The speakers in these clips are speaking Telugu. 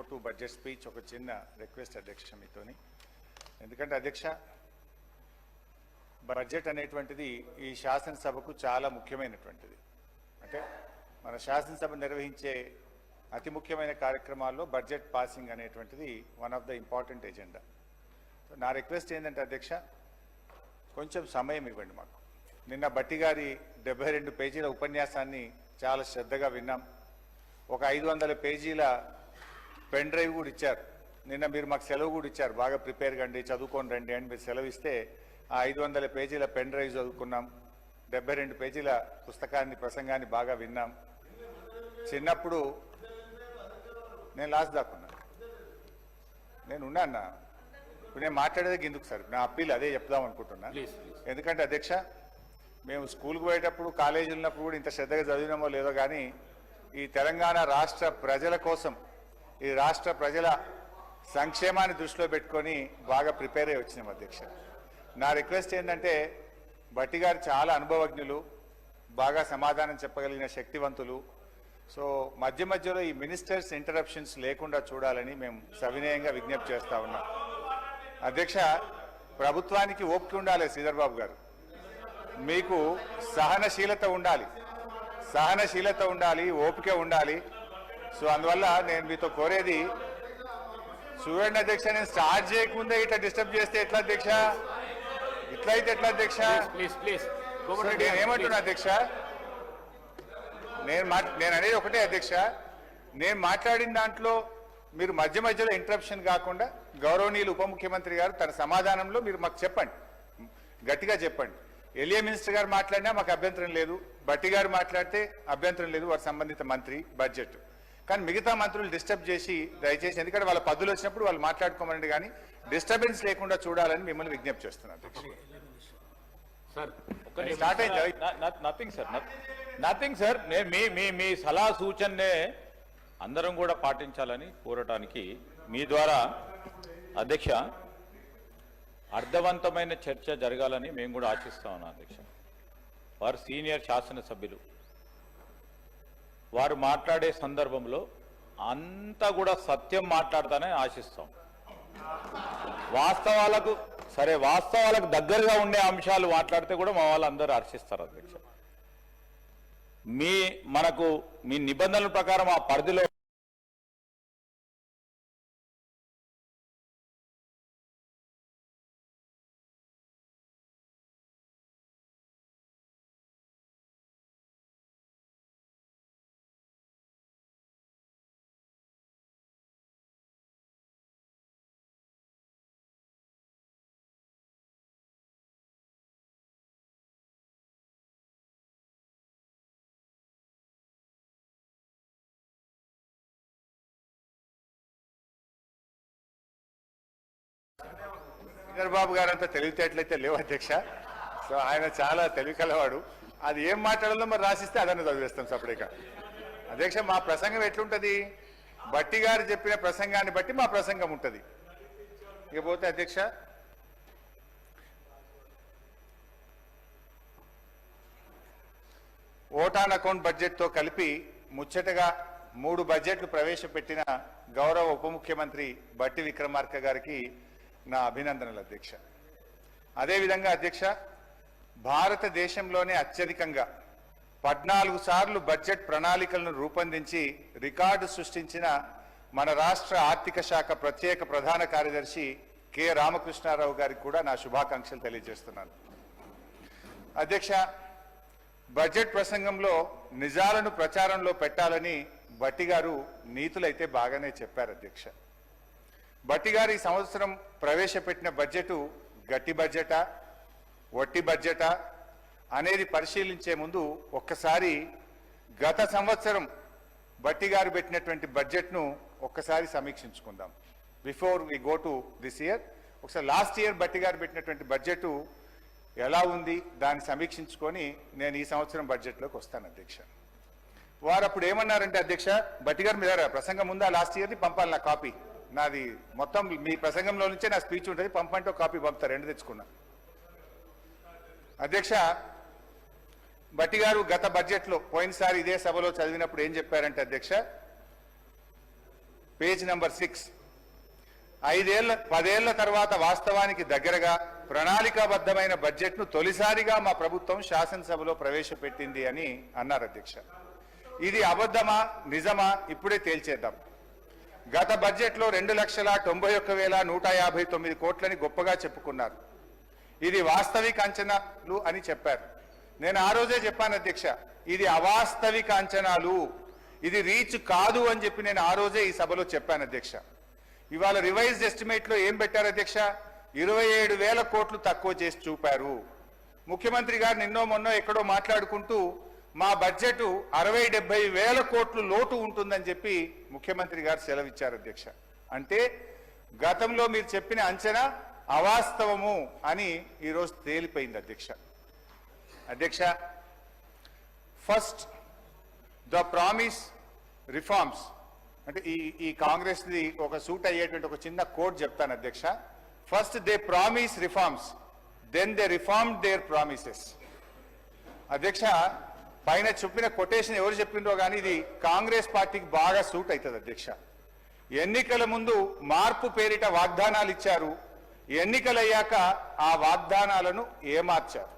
ఫోర్ టూ బడ్జెట్ స్పీచ్ ఒక చిన్న రిక్వెస్ట్ అధ్యక్ష మీతోని. ఎందుకంటే అధ్యక్ష బడ్జెట్ అనేటువంటిది ఈ శాసనసభకు చాలా ముఖ్యమైనటువంటిది. అంటే మన శాసనసభ నిర్వహించే అతి ముఖ్యమైన కార్యక్రమాల్లో బడ్జెట్ పాసింగ్ అనేటువంటిది one of the important agenda. నా రిక్వెస్ట్ ఏంటంటే అధ్యక్ష కొంచెం సమయం ఇవ్వండి మాకు. నిన్న బట్టి గారి డెబ్బై రెండు పేజీల ఉపన్యాసాన్ని చాలా శ్రద్ధగా విన్నాం. ఒక ఐదు వందల పేజీల పెన్ డ్రైవ్ కూడా ఇచ్చారు. నిన్న మీరు మాకు సెలవు కూడా ఇచ్చారు. బాగా ప్రిపేర్ కండి చదువుకొని రండి అని మీరు సెలవు ఇస్తే ఆ ఐదు వందల పేజీల పెన్ డ్రైవ్ చదువుకున్నాం. డెబ్బై రెండు పేజీల పుస్తకాన్ని ప్రసంగాన్ని బాగా విన్నాం. చిన్నప్పుడు నేను లాస్ట్ దాక్కున్నా నేను ఉన్నా ఇప్పుడు నేను మాట్లాడేది ఎందుకు సార్? నా అప్పీల్ అదే చెప్దాం అనుకుంటున్నా. ఎందుకంటే అధ్యక్ష మేము స్కూల్కి పోయేటప్పుడు కాలేజీ ఉన్నప్పుడు కూడా ఇంత శ్రద్ధగా చదివినామో లేదో కానీ ఈ తెలంగాణ రాష్ట్ర ప్రజల కోసం ఈ రాష్ట్ర ప్రజల సంక్షేమాన్ని దృష్టిలో పెట్టుకొని బాగా ప్రిపేర్ అయ్యి వచ్చినాం అధ్యక్ష. నా రిక్వెస్ట్ ఏంటంటే భట్టి గారు చాలా అనుభవజ్ఞులు బాగా సమాధానం చెప్పగలిగిన శక్తివంతులు. సో మధ్య మధ్యలో ఈ మినిస్టర్స్ ఇంటరప్షన్స్ లేకుండా చూడాలని మేము సవినయంగా విజ్ఞప్తి చేస్తా ఉన్నాం. అధ్యక్ష ప్రభుత్వానికి ఓపిక ఉండాలి శ్రీధర్ బాబు గారు. మీకు సహనశీలత ఉండాలి. సహనశీలత ఉండాలి ఓపిక ఉండాలి. సో అందువల్ల నేను మీతో కోరేది చూడండి అధ్యక్ష నేను స్టార్ట్ చేయకముందే ఇట్లా డిస్టర్బ్ చేస్తే ఎట్లా అధ్యక్ష? ఇట్లా అయితే ఎట్లా అధ్యక్ష? ప్లీజ్ ప్లీజ్ నేను ఏమంటున్నా అధ్యక్ష? నేను మా నేను అనేది ఒకటే అధ్యక్ష. నేను మాట్లాడిన దాంట్లో మీరు మధ్య మధ్యలో ఇంటరప్షన్ కాకుండా గౌరవనీయులు ఉప ముఖ్యమంత్రి గారు తన సమాధానంలో మీరు మాకు చెప్పండి. గట్టిగా చెప్పండి. ఎలియా మినిస్టర్ గారు మాట్లాడినా మాకు అభ్యంతరం లేదు. బట్టి గారు మాట్లాడితే అభ్యంతరం లేదు. వారి సంబంధిత మంత్రి బడ్జెట్. కానీ మిగతా మంత్రులు డిస్టర్బ్ చేసి దయచేసి ఎందుకంటే వాళ్ళ పద్దులు వచ్చినప్పుడు వాళ్ళు మాట్లాడుకోమనండి కానీ డిస్టర్బెన్స్ లేకుండా చూడాలని మిమ్మల్ని విజ్ఞప్తి చేస్తున్నాను. నథింగ్ సార్ నథింగ్ సార్ మీ మీ మీ సలహా సూచననే అందరం కూడా పాటించాలని కోరటానికి మీ ద్వారా అధ్యక్ష అర్థవంతమైన చర్చ జరగాలని మేము కూడా ఆశిస్తా ఉన్నాం అధ్యక్ష. వారు సీనియర్ శాసనసభ్యులు. వారు మాట్లాడే సందర్భంలో అంతా కూడా సత్యం మాట్లాడతానని ఆశిస్తాం. వాస్తవాలకు సరే వాస్తవాలకు దగ్గరగా ఉండే అంశాలు మాట్లాడితే కూడా మా వాళ్ళందరూ హర్షిస్తారు అధ్యక్ష. మీ మనకు మీ నిబంధనల ప్రకారం ఆ పరిధిలో శ్రీధర్ బాబు గారు అంత తెలివితేటలైతే లేవు అధ్యక్ష. సో ఆయన చాలా తెలివి కలవాడు అది ఏం మాట్లాడాలో మరి రాసిస్తే అదన్నీ చదివేస్తాం సపరేట్గా. అధ్యక్ష మా ప్రసంగం ఎట్లుంటది? బట్టి గారు చెప్పిన ప్రసంగాన్ని బట్టి మా ప్రసంగం ఉంటది. ఇకపోతే అధ్యక్ష ఓటాన్ అకౌంట్ బడ్జెట్తో కలిపి ముచ్చటగా మూడు బడ్జెట్లు ప్రవేశపెట్టిన గౌరవ ఉప ముఖ్యమంత్రి బట్టి విక్రమార్క గారికి నా అభినందనలు అధ్యక్ష. అదేవిధంగా అధ్యక్ష భారతదేశంలోనే అత్యధికంగా పద్నాలుగు సార్లు బడ్జెట్ ప్రణాళికలను రూపొందించి రికార్డు సృష్టించిన మన రాష్ట్ర ఆర్థిక శాఖ ప్రత్యేక ప్రధాన కార్యదర్శి కె. రామకృష్ణారావు గారికి కూడా నా శుభాకాంక్షలు తెలియజేస్తున్నాను. అధ్యక్ష బడ్జెట్ ప్రసంగంలో నిజాలను ప్రచారంలో పెట్టాలని బట్టి గారు నీతులైతే బాగానే చెప్పారు అధ్యక్ష. బట్టి గారు ఈ సంవత్సరం ప్రవేశపెట్టిన బడ్జెట్ గట్టి బడ్జెటా వట్టి బడ్జెటా అనేది పరిశీలించే ముందు ఒక్కసారి గత సంవత్సరం బట్టి గారు పెట్టినటువంటి బడ్జెట్ను ఒక్కసారి సమీక్షించుకుందాం. Before we go to this year ఒకసారి లాస్ట్ ఇయర్ బట్టి గారు పెట్టినటువంటి బడ్జెట్ ఎలా ఉంది దాన్ని సమీక్షించుకొని నేను ఈ సంవత్సరం బడ్జెట్లోకి వస్తాను అధ్యక్ష. వారు అప్పుడు ఏమన్నారంటే అధ్యక్ష బట్టి గారు మీద ప్రసంగం ఉందా? లాస్ట్ ఇయర్ది పంపాలి నా కాపీ. నాది మొత్తం మీ ప్రసంగంలో నుంచే నా స్పీచ్ ఉంటుంది. పంపంటే కాపీ పంపుతా. రెండు తెచ్చుకున్నా. అధ్యక్ష బట్టి గారు గత బడ్జెట్లో పోయినసారి ఇదే సభలో చదివినప్పుడు ఏం చెప్పారంటే అధ్యక్ష పేజ్ నంబర్ సిక్స్. ఐదేళ్ళ పదేళ్ళ తర్వాత వాస్తవానికి దగ్గరగా ప్రణాళికాబద్ధమైన బడ్జెట్ను తొలిసారిగా మా ప్రభుత్వం శాసనసభలో ప్రవేశపెట్టింది అని అన్నారు అధ్యక్ష. ఇది అబద్ధమా? నిజమా? ఇప్పుడే తేల్చేద్దాం. గత బడ్జెట్లో రెండు లక్షల తొంభై ఒక్క వేల నూట యాభై తొమ్మిది కోట్లని గొప్పగా చెప్పుకున్నారు. ఇది వాస్తవిక అంచనాలు అని చెప్పారు. నేను ఆ రోజే చెప్పాను అధ్యక్ష ఇది అవాస్తవిక అంచనాలు. ఇది రీచ్ కాదు అని చెప్పి నేను ఆ రోజే ఈ సభలో చెప్పాను అధ్యక్ష. ఇవాళ రివైజ్డ్ ఎస్టిమేట్లో ఏం పెట్టారు అధ్యక్ష? ఇరవై ఏడు వేల కోట్లు తక్కువ చేసి చూపారు. ముఖ్యమంత్రి గారు నిన్నో మొన్నో ఎక్కడో మాట్లాడుకుంటూ మా బడ్జెట్ అరవై డెబ్బై వేల కోట్లు లోటు ఉంటుందని చెప్పి ముఖ్యమంత్రి గారు సెలవిచ్చారు అధ్యక్ష. అంటే గతంలో మీరు చెప్పిన అంచనా అవాస్తవము అని ఈరోజు తేలిపోయింది అధ్యక్ష. అధ్యక్ష ఫస్ట్ ద ప్రామిస్ రిఫార్మ్స్. అంటే ఈ ఈ కాంగ్రెస్ది ఒక సూట్ అయ్యేటువంటి ఒక చిన్న కోడ్ చెప్తాను అధ్యక్ష. First they promise reforms then they reform their promises. అధ్యక్ష పైన చెప్పిన కొటేషన్ ఎవరు చెప్పిండ్రో కానీ ఇది కాంగ్రెస్ పార్టీకి బాగా సూట్ అవుతుంది అధ్యక్ష. ఎన్నికల ముందు మార్పు పేరిట వాగ్దానాలు ఇచ్చారు. ఎన్నికలయ్యాక ఆ వాగ్దానాలను ఏమార్చారు?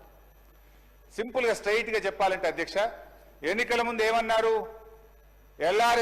సింపుల్గా గా చెప్పాలంటే అధ్యక్ష ఎన్నికల ముందు ఏమన్నారు? ఎల్ఆర్ఎస్